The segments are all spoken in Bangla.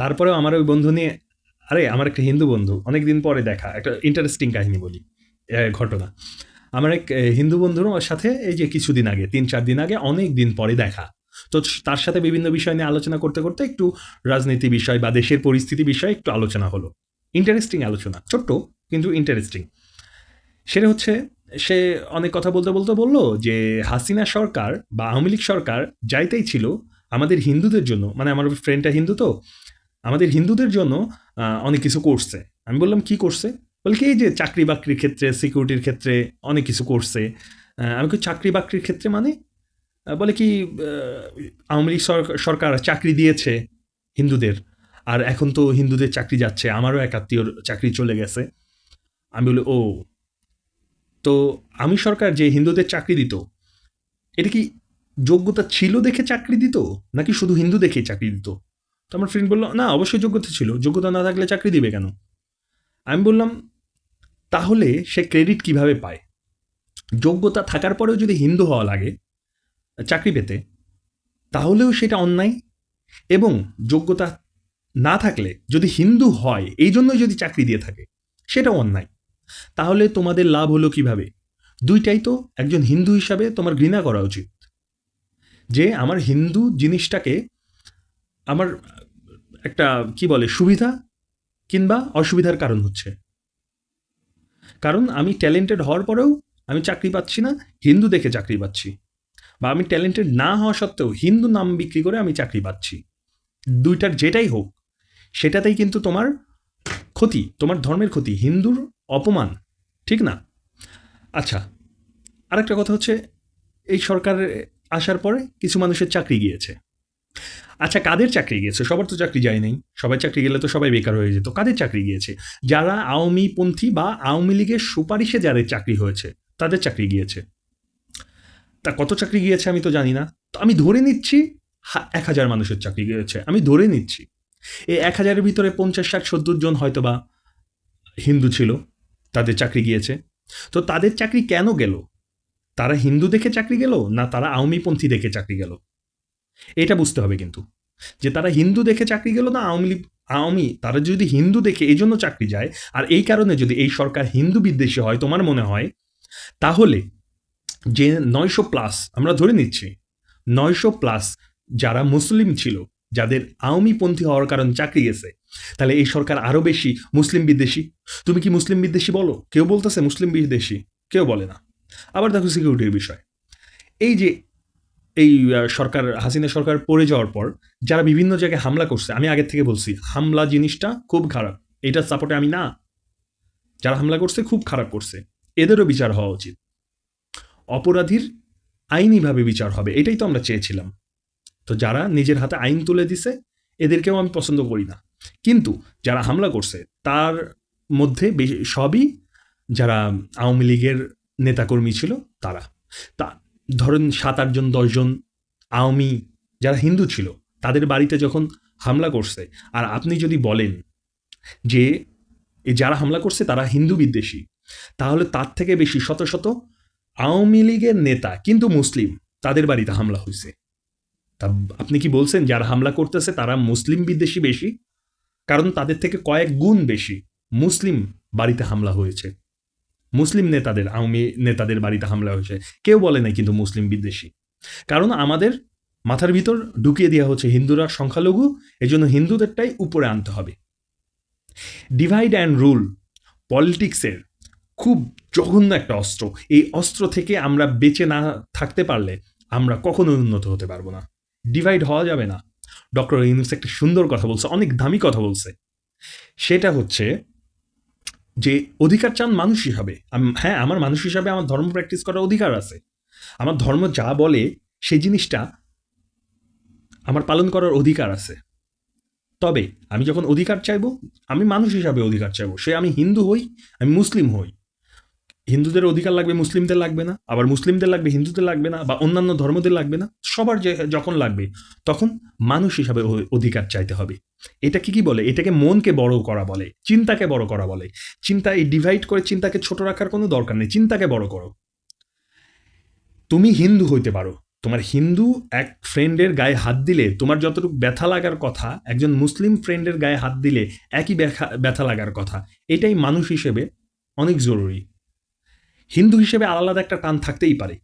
তারপরেও আমার ওই বন্ধু নিয়ে, আরে আমার একটা হিন্দু বন্ধু অনেক দিন পরে দেখা, একটা ইন্টারেস্টিং কাহিনী বলি ঘটনা। আমার এক হিন্দু বন্ধুর সাথে এই যে কিছুদিন আগে, তিন চার দিন আগে অনেক দিন পরে দেখা। তো তার সাথে বিভিন্ন বিষয় নিয়ে আলোচনা করতে করতে একটু রাজনীতি বিষয় বা দেশের পরিস্থিতি বিষয়ে একটু আলোচনা হলো। ইন্টারেস্টিং আলোচনা, ছোট্ট কিন্তু ইন্টারেস্টিং সেটা হচ্ছে, সে অনেক কথা বলতে বলতে বলল যে হাসিনা সরকার বা আওয়ামী লীগ সরকার যাইতেই ছিল আমাদের হিন্দুদের জন্য মানে আমার ফ্রেন্ডটা হিন্দু তো আমাদের হিন্দুদের জন্য অনেক কিছু করছে। আমি বললাম, কি করছে? বলে কি, এই যে চাকরি বাকরির ক্ষেত্রে সিকিউরিটির ক্ষেত্রে অনেক কিছু করছে। আমি কি চাকরি বাকরির ক্ষেত্রে মানে? বলে কি আওয়ামী লীগ সরকার চাকরি দিয়েছে হিন্দুদের, আর এখন তো হিন্দুদের চাকরি যাচ্ছে, আমারও এক আত্মীয়র চাকরি চলে গেছে। আমি বলি, ও, তো আমি সরকার যে হিন্দুদের চাকরি দিত, এটা কি যোগ্যতা ছিল দেখে চাকরি দিত? নাকি শুধু হিন্দু দেখেই চাকরি দিত? তো আমার ফ্রেন্ড বলল, না, অবশ্যই যোগ্যতা ছিল। যোগ্যতা না থাকলে চাকরি দিবে কেন? আমি বললাম, তাহলে সে ক্রেডিট কীভাবে পায়? যোগ্যতা থাকার পরেও যদি হিন্দু হওয়া লাগে, চাকরি পেতে, তাহলেও সেটা অন্যায়। এবং যোগ্যতা না থাকলে যদি হিন্দু হয়, এই জন্যই যদি চাকরি দিয়ে থাকে, সেটাও অন্যায়। তাহলে তোমাদের লাভ হলো কীভাবে? দুইটাই তো একজন হিন্দু হিসাবে তোমার ঘৃণা করা উচিত। যে আমার হিন্দু জিনিসটাকে আমার একটা, কি বলে, সুবিধা কিংবা অসুবিধার কারণ হচ্ছে। কারণ আমি ট্যালেন্টেড হওয়ার পরেও আমি চাকরি পাচ্ছি না, হিন্দু দেখে চাকরি পাচ্ছি। বা আমি ট্যালেন্টেড না হওয়া সত্ত্বেও হিন্দু নাম বিক্রি করে আমি চাকরি পাচ্ছি। দুইটার যেটাই হোক, সেটাতেই কিন্তু তোমার ক্ষতি, তোমার ধর্মের ক্ষতি, হিন্দুর অপমান, ঠিক না? আচ্ছা আরেকটা কথা হচ্ছে, এই সরকার আসার পরে কিছু মানুষের চাকরি গিয়েছে। আচ্ছা কাদের চাকরি গিয়েছে? সবার তো চাকরি যায় নাই। সবাই চাকরি গেলে তো সবাই বেকার হয়ে যেত। কাদের চাকরি গিয়েছে? যারা আওয়ামী পন্থী বা আওয়ামী লীগের সুপারিশে যাদের চাকরি হয়েছে, তাদের চাকরি গিয়েছে। তা কত চাকরি গিয়েছে আমি তো জানি না। তো আমি ধরে নিচ্ছি এক হাজার মানুষের চাকরি গিয়েছে। আমি ধরে নিচ্ছি। এই এক হাজারের ভিতরে পঞ্চাশ, ষাট, সত্তর জন হয়তো বা হিন্দু ছিল, তাদের চাকরি গিয়েছে। তো তাদের চাকরি কেন গেল? তারা হিন্দু দেখে চাকরি গেল, না তারা আওয়ামীপন্থী দেখে চাকরি গেল? এটা বুঝতে হবে কিন্তু। যে তারা হিন্দু দেখে চাকরি গেল না, আওয়ামী লীগ, আওয়ামী, তারা যদি হিন্দু দেখে এই জন্য চাকরি যায়, আর এই কারণে যদি এই সরকার হিন্দু বিদ্বেষী হয়, তোমার মনে হয়, তাহলে যে নয়শো প্লাস আমরা ধরে নিচ্ছি, নয়শো প্লাস যারা মুসলিম ছিল, যাদের আওয়ামীপন্থী হওয়ার কারণ চাকরি গেছে, তাহলে এই সরকার আরও বেশি মুসলিম বিদ্বেষী। তুমি কি মুসলিম বিদ্বেষী বলো? কেউ বলতেছে মুসলিম বিদ্বেষী, কেউ বলে না। আবার দেখো সিকিউরিটির বিষয়। এই যে এই সরকার, হাসিনা সরকার পড়ে যাওয়ার পর যারা বিভিন্ন জায়গায় হামলা করছে, আমি আগের থেকে বলছি, হামলা জিনিসটা খুব খারাপ। এটার সাপোর্টে আমি না। যারা হামলা করছে, খুব খারাপ করছে। এদেরও বিচার হওয়া উচিত। অপরাধীর আইনিভাবে বিচার হবে, এটাই তো আমরা চেয়েছিলাম। তো যারা নিজের হাতে আইন তুলে দিছে, এদেরকেও আমি পছন্দ করি না। কিন্তু যারা হামলা করছে, তার মধ্যে সবই যারা আওয়ামী লীগের নেতাকর্মী ছিল, তারা। তা ধরেন সাত আটজন দশজন আওয়ামী যারা হিন্দু ছিল, তাদের বাড়িতে যখন হামলা করছে, আর আপনি যদি বলেন যে যারা হামলা করছে তারা হিন্দু বিদ্বেষী, তাহলে তার থেকে বেশি শত শত আওয়ামী লীগের নেতা কিন্তু মুসলিম, তাদের বাড়িতে হামলা হয়েছে। তা আপনি কি বলছেন যারা হামলা করতেছে তারা মুসলিম বিদ্বেষী বেশি? কারণ তাদের থেকে কয়েক গুণ বেশি মুসলিম বাড়িতে হামলা হয়েছে। মুসলিম নেতাদের, আওয়ামী নেতাদের বাড়িতে হামলা হয়েছে। কেউ বলে নাই কিন্তু মুসলিম বিদ্বেষী। কারণ আমাদের মাথার ভিতর ঢুকিয়ে দেওয়া হচ্ছে হিন্দুরা সংখ্যালঘু, এজন্য হিন্দুদেরটাই উপরে আনতে হবে। ডিভাইড অ্যান্ড রুল পলিটিক্সের খুব জঘন্য একটা অস্ত্র। এই অস্ত্র থেকে আমরা বেঁচে না থাকতে পারলে আমরা কখনো উন্নত হতে পারব না। ডিভাইড হওয়া যাবে না। ডক্টর ইউনুস একটা সুন্দর কথা বলছে, অনেক দামি কথা বলছে। সেটা হচ্ছে যে অধিকার চান মানুষ হিসাবে হ্যাঁ আমার মানুষ হিসাবে আমার ধর্ম প্র্যাকটিস করার অধিকার আছে। আমার ধর্ম যা বলে সেই জিনিসটা আমার পালন করার অধিকার আছে। তবে আমি যখন অধিকার চাইব, আমি মানুষ হিসাবে অধিকার চাইব। সে আমি হিন্দু হই, আমি মুসলিম হই। হিন্দুদের অধিকার লাগবে, মুসলিমদের লাগবে না, আবার মুসলিমদের লাগবে, হিন্দুদের লাগবে না, বা অন্যান্য ধর্মদের লাগবে না, সবার যে, যখন লাগবে, তখন মানুষ হিসাবে অধিকার চাইতে হবে। এটা কি কি বলে? এটাকে মনকে বড় করা বলে, চিন্তাকে বড় করা বলে। চিন্তা, এই ডিভাইড করে চিন্তাকে ছোট রাখার কোনো দরকার নেই, চিন্তাকে বড় করো। তুমি হিন্দু হইতে পারো, তোমার হিন্দু এক ফ্রেন্ডের গায়ে হাত দিলে, তোমার যতটুকু ব্যথা লাগার কথা, একজন মুসলিম ফ্রেন্ডের গায়ে হাত দিলে, একই ব্যথা- ব্যথা লাগার কথা, এটাই মানুষ হিসেবে অনেক জরুরি। হিন্দু হিসেবে আলাদা একটা টান থাকতেই পারে।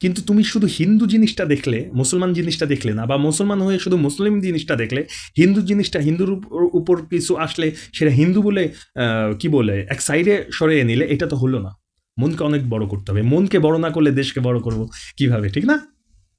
কিন্তু তুমি শুধু হিন্দু জিনিসটা দেখলে, মুসলমান জিনিসটা দেখলে না, বা মুসলমান হয়ে শুধু মুসলিম জিনিসটা দেখলে, হিন্দু জিনিসটা হিন্দুর উপর- কিছু আসলে সেটা হিন্দু বলে কি বলে, এক সাইডে সরিয়ে নিলে এটা তো হলো না। মনকে অনেক বড় করতে হবে। মনকে বড় না করলে দেশকে বড় করব কীভাবে, ঠিক না?